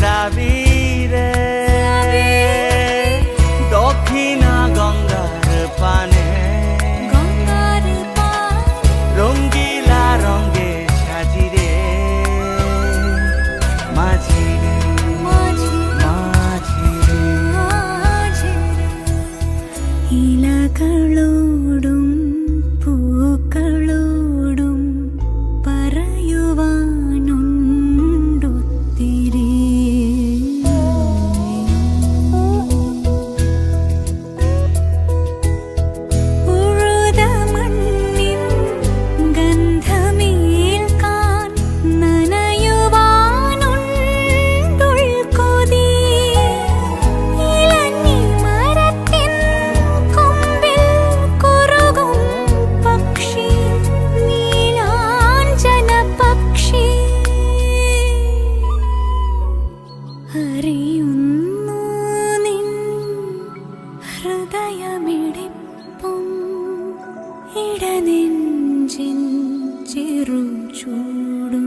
যাবি রে। দক্ষিণা গঙ্গার পানে। রঙ্গিলা রঙ্গে সাজি রে। মাঝি রে। মাঝি রে। ইলাকালোড়ুম ഇടനെഞ്ചിൻ ചെറുചൂടും